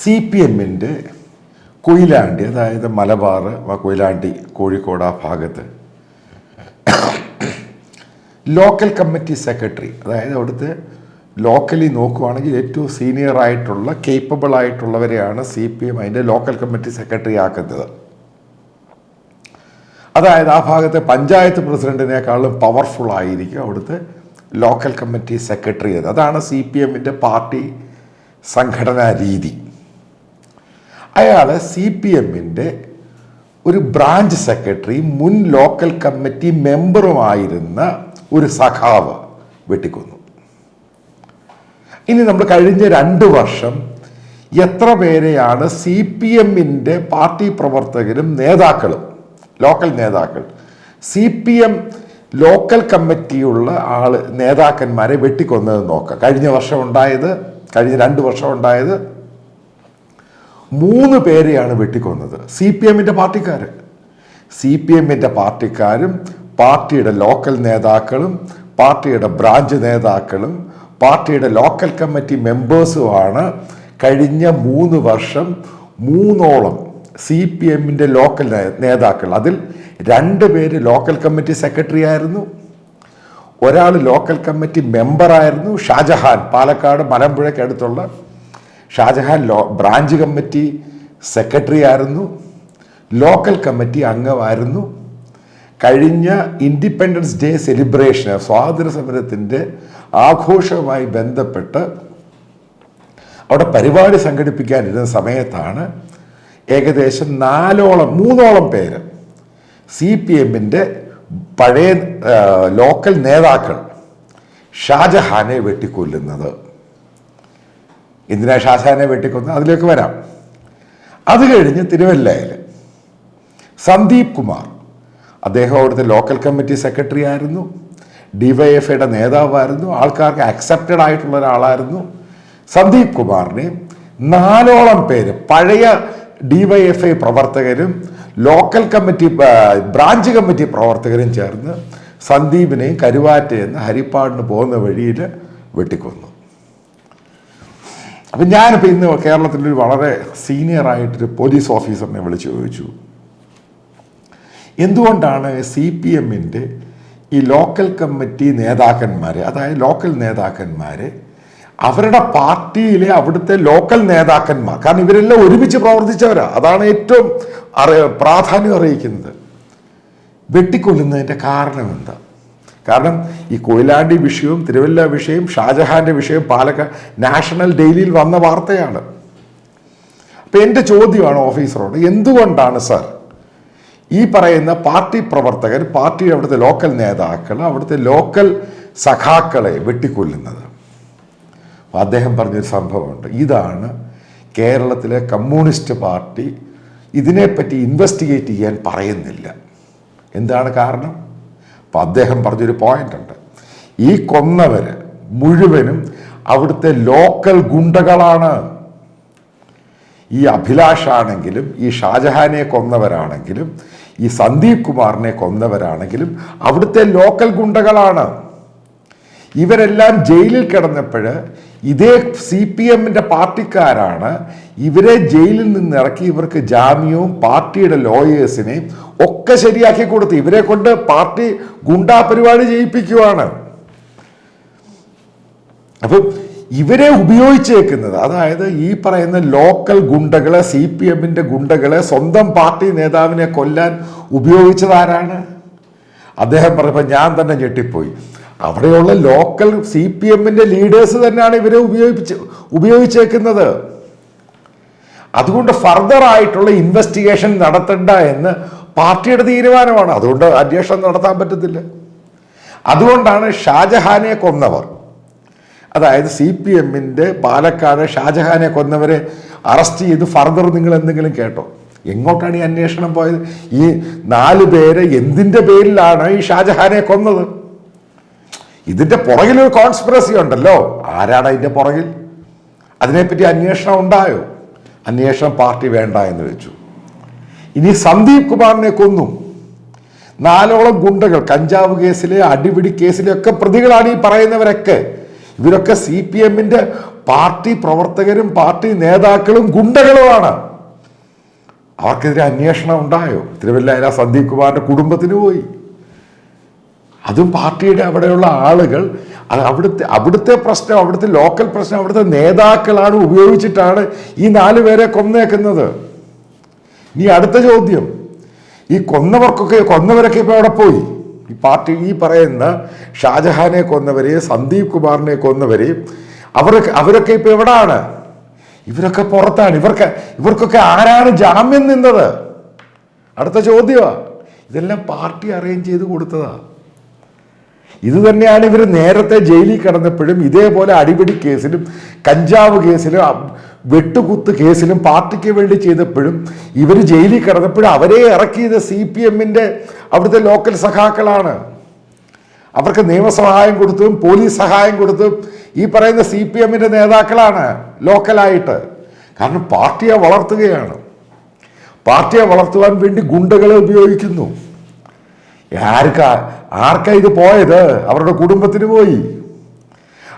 C P എമ്മിന്റെ കൊയിലാണ്ടി അതായത് മലബാർ കൊയിലാണ്ടി കോഴിക്കോട് ആ ഭാഗത്ത് ലോക്കൽ കമ്മിറ്റി സെക്രട്ടറി അതായത് അവിടുത്തെ ലോക്കലി നോക്കുവാണെങ്കിൽ ഏറ്റവും സീനിയർ ആയിട്ടുള്ള കേപ്പബിൾ ആയിട്ടുള്ളവരെയാണ് സി പി എം അതിന്റെ ലോക്കൽ കമ്മിറ്റി സെക്രട്ടറി ആക്കുന്നത്. അതായത് ആ ഭാഗത്തെ പഞ്ചായത്ത് പ്രസിഡന്റിനേക്കാളും പവർഫുൾ ആയിരിക്കും അവിടുത്തെ ലോക്കൽ കമ്മിറ്റി സെക്രട്ടറി അതാണ് സി പി എമ്മിന്റെ പാർട്ടി സംഘടനാ രീതി. അയാൾ സി പി എമ്മിന്റെ ഒരു ബ്രാഞ്ച് സെക്രട്ടറി മുൻ ലോക്കൽ കമ്മിറ്റി മെമ്പറുമായിരുന്ന ഒരു സഖാവ് വെട്ടിക്കൊന്നു. ഇനി നമ്മൾ കഴിഞ്ഞ രണ്ട് വർഷം എത്ര പേരെയാണ് സി പി എമ്മിന്റെ പാർട്ടി പ്രവർത്തകരും നേതാക്കളും ലോക്കൽ നേതാക്കൾ സി പി എം ലോക്കൽ കമ്മിറ്റിയുള്ള ആൾ നേതാക്കന്മാരെ വെട്ടിക്കൊന്നത് നോക്കുക. കഴിഞ്ഞ വർഷം ഉണ്ടായത് കഴിഞ്ഞ രണ്ട് വർഷം ഉണ്ടായത് മൂന്ന് പേരെയാണ് വെട്ടിക്കൊന്നത്. സി പി എമ്മിന്റെ പാർട്ടിക്കാർ സി പി എമ്മിന്റെ പാർട്ടിക്കാരും പാർട്ടിയുടെ ലോക്കൽ നേതാക്കളും പാർട്ടിയുടെ ബ്രാഞ്ച് നേതാക്കളും പാർട്ടിയുടെ ലോക്കൽ കമ്മിറ്റി മെമ്പേഴ്സുമാണ് കഴിഞ്ഞ മൂന്ന് വർഷം മൂന്നോളം സി പി എമ്മിന്റെ ലോക്കൽ നേതാക്കൾ. അതിൽ രണ്ട് പേര് ലോക്കൽ കമ്മിറ്റി സെക്രട്ടറി ആയിരുന്നു. ഒരാൾ ലോക്കൽ കമ്മിറ്റി മെമ്പറായിരുന്നു ഷാജഹാൻ പാലക്കാട് മലമ്പുഴയ്ക്ക് അടുത്തുള്ള ഷാജഹാൻ ലോ ബ്രാഞ്ച് കമ്മിറ്റി സെക്രട്ടറി ആയിരുന്നു ലോക്കൽ കമ്മിറ്റി അംഗമായിരുന്നു. കഴിഞ്ഞ ഇൻഡിപെൻഡൻസ് ഡേ സെലിബ്രേഷന് സ്വാതന്ത്ര്യ സമരത്തിന്റെ ആഘോഷവുമായി ബന്ധപ്പെട്ട് അവിടെ പരിപാടി സംഘടിപ്പിക്കാനിരുന്ന സമയത്താണ് ഏകദേശം നാലോളം മൂന്നോളം പേര് സി പി എമ്മിന്റെ പഴയ ലോക്കൽ നേതാക്കൾ ഷാജഹാനെ വെട്ടിക്കൊല്ലുന്നത്. എന്തിനാ ഷാസാനെ വെട്ടിക്കൊന്ന് അതിലേക്ക് വരാം. അത് കഴിഞ്ഞ് തിരുവല്ലയിൽ സന്ദീപ് കുമാർ അദ്ദേഹം അവിടുത്തെ ലോക്കൽ കമ്മിറ്റി സെക്രട്ടറി ആയിരുന്നു ഡിവൈഎഫ്ഐയുടെ നേതാവായിരുന്നു ആൾക്കാർക്ക് അക്സെപ്റ്റഡ് ആയിട്ടുള്ള ഒരാളായിരുന്നു. സന്ദീപ് കുമാറിനെ നാലോളം പേര് പഴയ ഡിവൈഎഫ്ഐ പ്രവർത്തകരും ലോക്കൽ കമ്മിറ്റി ബ്രാഞ്ച് കമ്മിറ്റി പ്രവർത്തകരും ചേർന്ന് സന്ദീപിനെയും കരുവാറ്റയെന്ന് ഹരിപ്പാടിന് പോകുന്ന വഴിയിൽ വെട്ടിക്കൊന്നു. അപ്പം ഞാനിപ്പോൾ ഇന്ന് കേരളത്തിലൊരു വളരെ സീനിയറായിട്ടൊരു പോലീസ് ഓഫീസറിനെ വിളിച്ച് ചോദിച്ചു. എന്തുകൊണ്ടാണ് സി പി എമ്മിന്റെ ഈ ലോക്കൽ കമ്മിറ്റി നേതാക്കന്മാരെ അതായത് ലോക്കൽ നേതാക്കന്മാരെ അവരുടെ പാർട്ടിയിലെ അവിടുത്തെ ലോക്കൽ നേതാക്കന്മാർ കാരണം ഇവരെല്ലാം ഒരുമിച്ച് പ്രവർത്തിച്ചവരാ അതാണ് ഏറ്റവും പ്രാധാന്യം അറിയിക്കുന്നത്. വെട്ടിക്കൊല്ലുന്നതിന്റെ കാരണം എന്താ കാരണം ഈ കൊയിലാണ്ടി വിഷയവും തിരുവല്ല വിഷയവും ഷാജഹാന്റെ വിഷയവും പാലക്കാട് നാഷണൽ ഡെയിലിയിൽ വന്ന വാർത്തയാണ്. അപ്പം എന്റെ ചോദ്യമാണ് ഓഫീസറോട് എന്തുകൊണ്ടാണ് സാർ ഈ പറയുന്ന പാർട്ടി പ്രവർത്തകർ പാർട്ടിയുടെ അവിടുത്തെ ലോക്കൽ നേതാക്കൾ അവിടുത്തെ ലോക്കൽ സഖാക്കളെ വെട്ടിക്കൊല്ലുന്നത്? അദ്ദേഹം പറഞ്ഞൊരു സംഭവമുണ്ട്. ഇതാണ് കേരളത്തിലെ കമ്മ്യൂണിസ്റ്റ് പാർട്ടി ഇതിനെപ്പറ്റി ഇൻവെസ്റ്റിഗേറ്റ് ചെയ്യാൻ പറയുന്നില്ല. എന്താണ് കാരണം? അപ്പം അദ്ദേഹം പറഞ്ഞൊരു പോയിന്റ് ഉണ്ട്. ഈ കൊന്നവർ മുഴുവനും അവിടുത്തെ ലോക്കൽ ഗുണ്ടകളാണ്. ഈ അഭിലാഷ് ആണെങ്കിലും ഈ ഷാജഹാനെ കൊന്നവരാണെങ്കിലും ഈ സന്ദീപ് കുമാറിനെ കൊന്നവരാണെങ്കിലും അവിടുത്തെ ലോക്കൽ ഗുണ്ടകളാണ്. ഇവരെല്ലാം ജയിലിൽ കിടന്നപ്പോൾ ഇതേ സി പി എമ്മിന്റെ പാർട്ടിക്കാരാണ് ഇവരെ ജയിലിൽ നിന്ന് ഇറക്കി ഇവർക്ക് ജാമ്യവും പാർട്ടിയുടെ ലോയേഴ്സിനെയും ഒക്കെ ശരിയാക്കി കൊടുത്ത് ഇവരെ കൊണ്ട് പാർട്ടി ഗുണ്ടാ പരിപാടി ചെയ്യിപ്പിക്കുവാണ് അപ്പം ഇവരെ ഉപയോഗിച്ചേക്കുന്നത് അതായത് ഈ പറയുന്ന ലോക്കൽ ഗുണ്ടകളെ സി പി എമ്മിന്റെ ഗുണ്ടകളെ സ്വന്തം പാർട്ടി നേതാവിനെ കൊല്ലാൻ ഉപയോഗിച്ചതാരാണ്? അദ്ദേഹം പറഞ്ഞപ്പോൾ ഞാൻ തന്നെ ഞെട്ടിപ്പോയി. അവിടെയുള്ള ലോക്കൽ സി പി എമ്മിന്റെ ലീഡേഴ്സ് തന്നെയാണ് ഇവരെ ഉപയോഗിച്ച് ഉപയോഗിച്ചേക്കുന്നത്. അതുകൊണ്ട് ഫർദർ ആയിട്ടുള്ള ഇൻവെസ്റ്റിഗേഷൻ നടത്തണ്ട എന്ന് പാർട്ടിയുടെ തീരുമാനമാണ്. അതുകൊണ്ട് അന്വേഷണം നടത്താൻ പറ്റത്തില്ല. അതുകൊണ്ടാണ് ഷാജഹാനെ കൊന്നവർ. അതായത് സി പി എമ്മിന്റെ പാലക്കാട് ഷാജഹാനെ കൊന്നവരെ അറസ്റ്റ് ചെയ്ത് ഫർദർ നിങ്ങൾ എന്തെങ്കിലും കേട്ടോ? എങ്ങോട്ടാണ് ഈ അന്വേഷണം പോയത്? ഈ നാല് പേരെ എന്തിന്റെ പേരിലാണ് ഈ ഷാജഹാനെ കൊന്നത്? ഇതിന്റെ പുറകിലൊരു കോൺസ്പിറസി ഉണ്ടല്ലോ. ആരാണ് അതിന്റെ പുറകിൽ? അതിനെപ്പറ്റി അന്വേഷണം ഉണ്ടായോ? അന്വേഷണം പാർട്ടി വേണ്ട എന്ന് വെച്ചു. ഇനി സന്ദീപ് കുമാറിനെ കൊന്നു. നാലോളം ഗുണ്ടകൾ കഞ്ചാവ് കേസിലെ അടിപിടി കേസിലെ ഒക്കെ പ്രതികളാണ് ഈ പറയുന്നവരൊക്കെ. ഇവരൊക്കെ സി പി എമ്മിന്റെ പാർട്ടി പ്രവർത്തകരും പാർട്ടി നേതാക്കളും ഗുണ്ടകളുമാണ്. അവർക്കെതിരെ അന്വേഷണം ഉണ്ടായോ? തിരുവല്ല സന്ദീപ് കുമാറിന്റെ കുടുംബത്തിന് പോയി? അതും പാർട്ടിയുടെ അവിടെയുള്ള ആളുകൾ അവിടുത്തെ അവിടുത്തെ പ്രശ്നം അവിടുത്തെ ലോക്കൽ പ്രശ്നം അവിടുത്തെ നേതാക്കളാണ് ഉപയോഗിച്ചിട്ടാണ് ഈ നാല് പേരെ കൊന്നേക്കുന്നത്. ഇനി അടുത്ത ചോദ്യം. ഈ കൊന്നവർക്കൊക്കെ കൊന്നവരൊക്കെ ഇപ്പോൾ അവിടെ പോയി? ഈ പാർട്ടി ഈ പറയുന്ന ഷാജഹാനെ കൊന്നവരെ സന്ദീപ് കുമാറിനെ കൊന്നവരെ അവരൊക്കെ അവരൊക്കെ ഇപ്പോൾ എവിടാണ്? ഇവരൊക്കെ പുറത്താണ്. ഇവർക്ക് ഇവർക്കൊക്കെ ആരാണ് ജാമ്യം നിന്നത്? അടുത്ത ചോദ്യമാണ് ഇതെല്ലാം പാർട്ടി അറേഞ്ച് ചെയ്ത് കൊടുത്തതാ. ഇത് തന്നെയാണ് ഇവർ നേരത്തെ ജയിലിൽ കിടന്നപ്പോഴും ഇതേപോലെ അടിപിടി കേസിലും കഞ്ചാവ് കേസിലും വെട്ടുകുത്ത് കേസിലും പാർട്ടിക്ക് വേണ്ടി ചെയ്തപ്പോഴും ഇവർ ജയിലിൽ കിടന്നപ്പോഴും അവരെ ഇറക്കിയത് സി പി എമ്മിന്റെ അവിടുത്തെ ലോക്കൽ സഖാക്കളാണ്. അവർക്ക് നിയമസഹായം കൊടുത്തും പോലീസ് സഹായം കൊടുത്തും ഈ പറയുന്ന സി പി എമ്മിന്റെ നേതാക്കളാണ് ലോക്കലായിട്ട്. കാരണം പാർട്ടിയെ വളർത്തുകയാണ്. പാർട്ടിയെ വളർത്തുവാൻ വേണ്ടി ഗുണ്ടകളെ ഉപയോഗിക്കുന്നു. ആർക്കാ ആർക്കാ ഇത് പോയത്? അവരുടെ കുടുംബത്തിന് പോയി.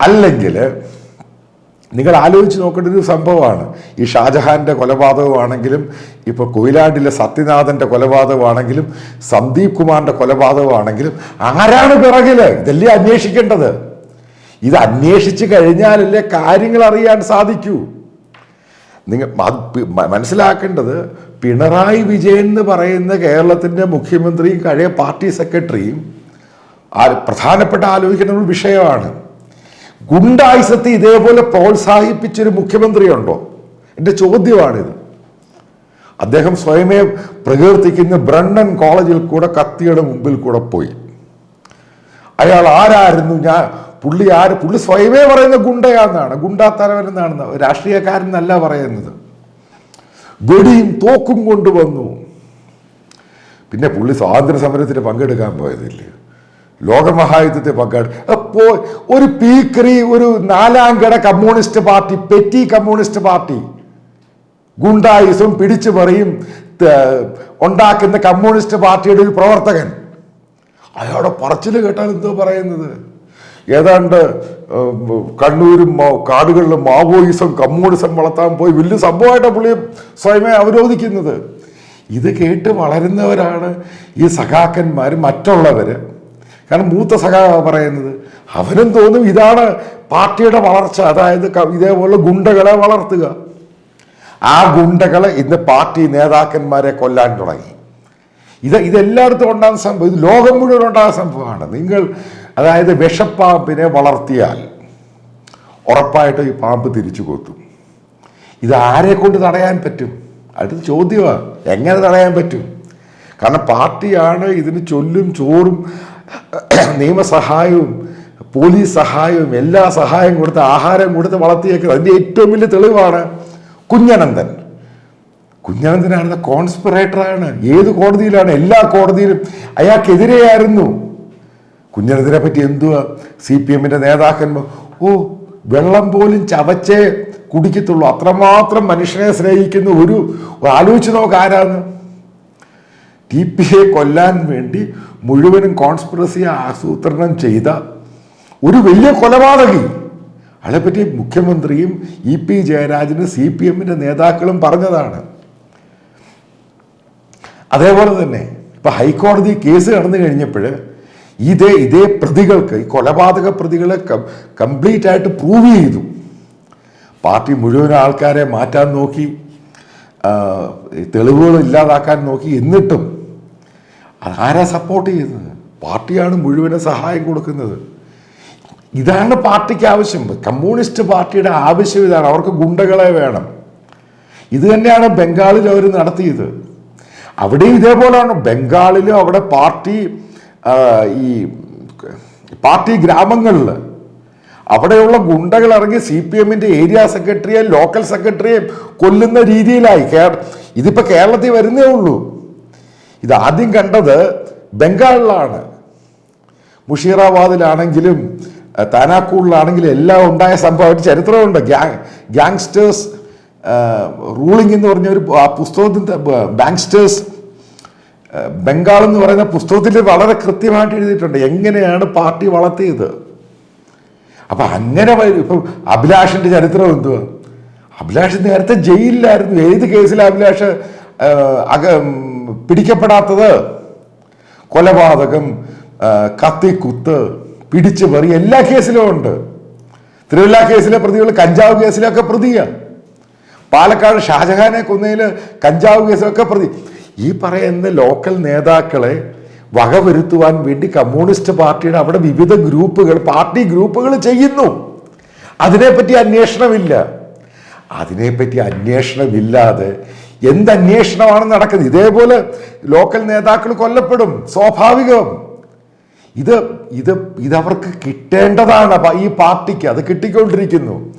അല്ലെങ്കിൽ നിങ്ങൾ ആലോചിച്ച് നോക്കേണ്ട ഒരു സംഭവമാണ്. ഈ ഷാജഹാന്റെ കൊലപാതകമാണെങ്കിലും ഇപ്പോൾ കൊയിലാണ്ടിലെ സത്യനാഥന്റെ കൊലപാതകമാണെങ്കിലും സന്ദീപ് കുമാറിന്റെ കൊലപാതകമാണെങ്കിലും ആരാണ് പിറകിൽ? ഇതല്ലേ അന്വേഷിക്കേണ്ടത്? ഇത് അന്വേഷിച്ച് കഴിഞ്ഞാലല്ലേ കാര്യങ്ങൾ അറിയാൻ സാധിക്കൂ. നിങ്ങൾ മനസ്സിലാക്കേണ്ടത് പിണറായി വിജയൻ എന്ന് പറയുന്ന കേരളത്തിന്റെ മുഖ്യമന്ത്രിയും കഴിയ പാർട്ടി സെക്രട്ടറിയും പ്രധാനപ്പെട്ട ആലോചിക്കുന്ന ഒരു വിഷയമാണ്. ഗുണ്ടായുസത്തെ ഇതേപോലെ പ്രോത്സാഹിപ്പിച്ചൊരു മുഖ്യമന്ത്രിയുണ്ടോ? എന്റെ ചോദ്യമാണിത്. അദ്ദേഹം സ്വയമേ പ്രകീർത്തിക്കുന്ന ബ്രണ്ണൻ കോളേജിൽ കൂടെ കത്തിയുടെ മുമ്പിൽ കൂടെ പോയി. അയാൾ ആരായിരുന്നു? ഞാൻ പുള്ളി ആര്? പുള്ളി സ്വയമേ പറയുന്ന ഗുണ്ടയാന്നാണ്. ഗുണ്ടാത്തലവൻ എന്നാണ്. എന്നല്ല പറയുന്നത്. വെടിയും തോക്കും കൊണ്ടുവന്നു പിന്നെ പുള്ളി സ്വാതന്ത്ര്യ സമരത്തിന് പങ്കെടുക്കാൻ പോയതില്ലേ? ലോകമഹായുദ്ധത്തെ പങ്കെടു അപ്പോ ഒരു പീക്കറി ഒരു നാലാംകട communist party petty communist party ഗുണ്ടായുസും പിടിച്ചു പറയും ഉണ്ടാക്കുന്ന കമ്മ്യൂണിസ്റ്റ് പാർട്ടിയുടെ ഒരു പ്രവർത്തകൻ. അയാളുടെ പറച്ചിൽ കേട്ടാൽ എന്തോ പറയുന്നത്? ഏതാണ്ട് കണ്ണൂരും കാടുകളിലും മാവോയിസം കമ്മ്യൂണിസം വളർത്താൻ പോയി. വലിയ സംഭവമായിട്ടാണ് പുള്ളി സ്വയമേ അവരോധിക്കുന്നത്. ഇത് കേട്ട് വളരുന്നവരാണ് ഈ സഖാക്കന്മാർ മറ്റുള്ളവർ കാരണം മൂത്ത സഖാ പറയുന്നത് അവനും തോന്നും ഇതാണ് പാർട്ടിയുടെ വളർച്ച. അതായത് ഇതേപോലെ ഗുണ്ടകളെ വളർത്തുക. ആ ഗുണ്ടകളെ ഇന്ന് പാർട്ടി നേതാക്കന്മാരെ കൊല്ലാൻ തുടങ്ങി. ഇത് ഇതെല്ലായിടത്തും ഉണ്ടാകുന്ന സംഭവം ഇത് ലോകം മുഴുവൻ ഉണ്ടാകുന്ന സംഭവമാണ്. നിങ്ങൾ അതായത് വിഷപ്പാമ്പിനെ വളർത്തിയാൽ ഉറപ്പായിട്ടും ഈ പാമ്പ് തിരിച്ചു കൊത്തും ഇത് ആരെ കൊണ്ട് തടയാൻ പറ്റും? അടുത്ത ചോദ്യമാണ് എങ്ങനെ തടയാൻ പറ്റും? കാരണം പാർട്ടിയാണ് ഇതിന് ചൊല്ലും ചോറും നിയമസഹായവും പോലീസ് സഹായവും എല്ലാ സഹായവും കൊടുത്ത് ആഹാരം കൊടുത്ത് വളർത്തിയേക്കുന്നത് അതിന്റെ ഏറ്റവും വലിയ തെളിവാണ് കുഞ്ഞനന്ദൻ. കുഞ്ഞനന്ദനാണ് കോൺസ്പിറേറ്ററാണ് ഏത് കോടതിയിലാണ്? എല്ലാ കോടതിയിലും അയാൾക്കെതിരെയായിരുന്നു. കുഞ്ഞനന്തനെ പറ്റി എന്തുവാ? സി പി എമ്മിന്റെ നേതാക്കന്മാർ ഓ വെള്ളം പോലും ചവച്ചേ കുടിക്കത്തുള്ളൂ. അത്രമാത്രം മനുഷ്യനെ സ്നേഹിക്കുന്ന ഒരു ആലോചിച്ച് നോക്ക് ആരാന്ന് ടി പി എ കൊല്ലാൻ വേണ്ടി മുഴുവനും കോൺസ്പിറസി ആസൂത്രണം ചെയ്ത ഒരു വലിയ കൊലപാതകി. അതേപ്പറ്റി മുഖ്യമന്ത്രിയും ഇ പി ജയരാജനും സി പി എമ്മിന്റെ നേതാക്കളും പറഞ്ഞതാണ്. അതേപോലെ തന്നെ ഇപ്പൊ ഹൈക്കോടതി കേസ് നടന്നു കഴിഞ്ഞപ്പോൾ ഇതേ ഇതേ പ്രതികൾക്ക് ഈ കൊലപാതക പ്രതികളെ കംപ്ലീറ്റ് ആയിട്ട് പ്രൂവ് ചെയ്തു. പാർട്ടി മുഴുവൻ ആൾക്കാരെ മാറ്റാൻ നോക്കി തെളിവുകൾ ഇല്ലാതാക്കാൻ നോക്കി എന്നിട്ടും അതാരാ സപ്പോർട്ട് ചെയ്യുന്നത്? പാർട്ടിയാണ് മുഴുവനെ സഹായം കൊടുക്കുന്നത്. ഇതാണ് പാർട്ടിക്ക് ആവശ്യം. കമ്മ്യൂണിസ്റ്റ് പാർട്ടിയുടെ ആവശ്യം ഇതാണ്. അവർക്ക് ഗുണ്ടകളെ വേണം. ഇത് തന്നെയാണ് ബംഗാളിൽ അവർ നടത്തിയത്. അവിടെയും ഇതേപോലെയാണ് ബംഗാളിലും അവിടെ പാർട്ടി ഈ പാർട്ടി ഗ്രാമങ്ങളിൽ അവിടെയുള്ള ഗുണ്ടകൾ ഇറങ്ങി സി പി എമ്മിന്റെ ഏരിയ സെക്രട്ടറിയെ ലോക്കൽ സെക്രട്ടറിയെ കൊല്ലുന്ന രീതിയിലായി. കേ ഇതിപ്പോ കേരളത്തിൽ വരുന്നേ ഉള്ളൂ. ഇത് ആദ്യം കണ്ടത് ബംഗാളിലാണ്. മുഷീറാബാദിലാണെങ്കിലും താനാക്കൂളിലാണെങ്കിലും എല്ലാം ഉണ്ടായ സംഭവമായിട്ട് ചരിത്രമുണ്ട്. ഗ്യാങ് ഗ്യാങ്സ്റ്റേഴ്സ് റൂളിംഗ് എന്ന് പറഞ്ഞ ഒരു ആ പുസ്തകത്തിന്റെ ബാങ്സ്റ്റേഴ്സ് ബംഗാൾ എന്ന് പറയുന്ന പുസ്തകത്തിൽ വളരെ കൃത്യമായിട്ട് എഴുതിയിട്ടുണ്ട്. എങ്ങനെയാണ് പാർട്ടി വളർത്തിയത്? അപ്പൊ അങ്ങനെ ഇപ്പം അഭിലാഷിന്റെ ചരിത്രം എന്തുവാ? അഭിലാഷ് നേരത്തെ ജയിലിലായിരുന്നു. ഏത് കേസിൽ അഭിലാഷ് അക പിടിക്കപ്പെടാത്തത്? കൊലപാതകം കത്തിക്കുത്ത് പിടിച്ചു പറി എല്ലാ കേസിലും ഉണ്ട്. തിരുവല്ല കേസിലെ പ്രതികൾ കഞ്ചാവ് കേസിലൊക്കെ പ്രതിയാണ് പാലക്കാട് ഷാജഹാനെ കൊന്നതിൽ കഞ്ചാവ് കേസിലൊക്കെ പ്രതി ഈ പറയുന്ന ലോക്കൽ നേതാക്കളെ വകവരുത്തുവാൻ വേണ്ടി കമ്മ്യൂണിസ്റ്റ് പാർട്ടിയുടെ അവിടെ വിവിധ ഗ്രൂപ്പുകൾ പാർട്ടി ഗ്രൂപ്പുകൾ ചെയ്യുന്നു. അതിനെപ്പറ്റി അന്വേഷണമില്ല. അതിനെപ്പറ്റി അന്വേഷണമില്ലാതെ എന്ത് അന്വേഷണമാണ് നടക്കുന്നത്? ഇതേപോലെ ലോക്കൽ നേതാക്കൾ കൊല്ലപ്പെടും സ്വാഭാവികം. ഇത് ഇത് ഇതവർക്ക് കിട്ടേണ്ടതാണ്. ഈ പാർട്ടിക്ക് അത് കിട്ടിക്കൊണ്ടിരിക്കുന്നു.